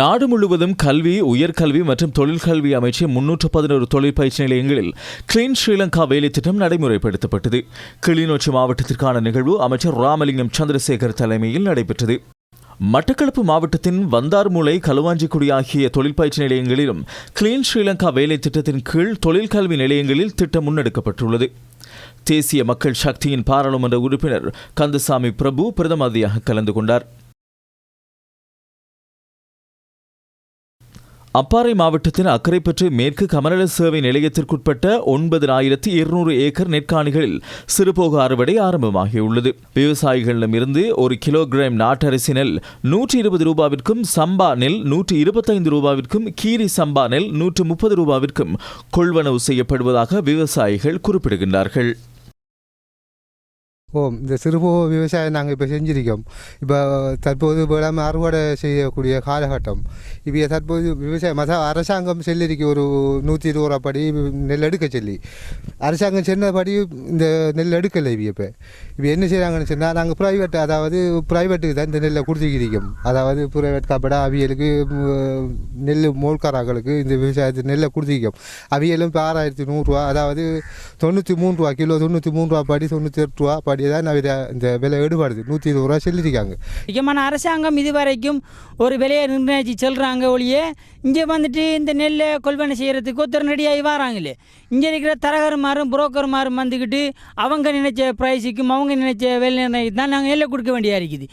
நாடு முழுவதும் கல்வி உயர்கல்வி மற்றும் தொழிற்கல்வி அமைச்சர் முன்னூற்று பதினோரு தொழிற்பயிற்சி நிலையங்களில் கிளீன் ஸ்ரீலங்கா வேலை திட்டம் நடைமுறைப்படுத்தப்பட்டது. கிளிநொச்சி மாவட்டத்திற்கான நிகழ்வு அமைச்சர் ராமலிங்கம் சந்திரசேகர் தலைமையில் நடைபெற்றது. மட்டக்களப்பு மாவட்டத்தின் வந்தார்மூலை களுவாஞ்சிக்குடி ஆகிய தொழிற்பயிற்சி நிலையங்களிலும் கிளீன் ஸ்ரீலங்கா வேலை திட்டத்தின் கீழ் தொழிற்கல்வி நிலையங்களில் திட்டம் முன்னெடுக்கப்பட்டுள்ளது. தேசிய மக்கள் சக்தியின் பாராளுமன்ற உறுப்பினர் கந்தசாமி பிரபு பிரதமதியாக கலந்து கொண்டார். அப்பாறை மாவட்டத்தின் அக்கரைப்பற்று மேற்கு கமநல சேவை நிலையத்திற்குட்பட்ட ஒன்பதாயிரத்தி இருநூறு ஏக்கர் நெற்காணிகளில் சிறுபோக அறுவடை ஆரம்பமாகியுள்ளது. விவசாயிகளிடமிருந்து ஒரு கிலோகிராம் நாட்டரிசி நெல் நூற்றி இருபது ரூபாவிற்கும் சம்பா நெல் நூற்றி இருபத்தைந்து ரூபாவிற்கும் கீரி சம்பா நெல் நூற்று முப்பது ரூபாவிற்கும் கொள்வனவு செய்யப்படுவதாக விவசாயிகள் குறிப்பிடுகின்றார்கள். ஓ இந்த சிறுபோ விவசாயம் நாங்கள் இப்போ செஞ்சிருக்கோம் இப்போ தற்போது வேளாண் அறுவடை செய்யக்கூடிய காலகட்டம் இப்போ தற்போது விவசாயம் மத அரசாங்கம் செல்லிருக்கு ஒரு நூற்றி இருபது ரூபா படி நெல் எடுக்க சொல்லி அரசாங்கம் சென்னபடி இந்த நெல் எடுக்கலை இவ இப்போ இப்போ என்ன செய்கிறாங்கன்னு சொன்னால் நாங்கள் ப்ரைவேட் அதாவது ப்ரைவேட்டுக்கு தான் இந்த நெல்லை கொடுத்துக்கிறோம் அதாவது ப்ரைவேட் காப்படா அவியலுக்கு நெல் மோல்காராக்களுக்கு இந்த விவசாயத்து நெல்லை கொடுத்துக்கிறோம் அவியலும் இப்போ ஆறாயிரத்தி நூறுரூவா அதாவது தொண்ணூற்றி மூணு ரூபா கிலோ தொண்ணூற்றி மூணு ரூபா படி தொண்ணூற்றி எட்டு ரூபா படி தான் நான் இந்த விலை எடுபடுது. நூற்றி இருபது ரூபா சொல்லியிருக்காங்க முக்கியமான அரசாங்கம் இதுவரைக்கும் ஒரு விலையை நிர்ணயிச்சு செல்கிறாங்க ஒழிய இங்கே வந்துட்டு இந்த நெல்லை கொள்வனை செய்கிறதுக்கு ஒருத்தர் வராங்களே. இங்கே இருக்கிற தரகர்மாரும் புரோக்கர்மாரும் வந்துக்கிட்டு அவங்க நினைச்ச ப்ரைஸுக்கும் அவங்க நினைச்ச விலை நிர்ணயிக்கு தான் நாங்கள் நெல்லை கொடுக்க வேண்டியா இருக்குது.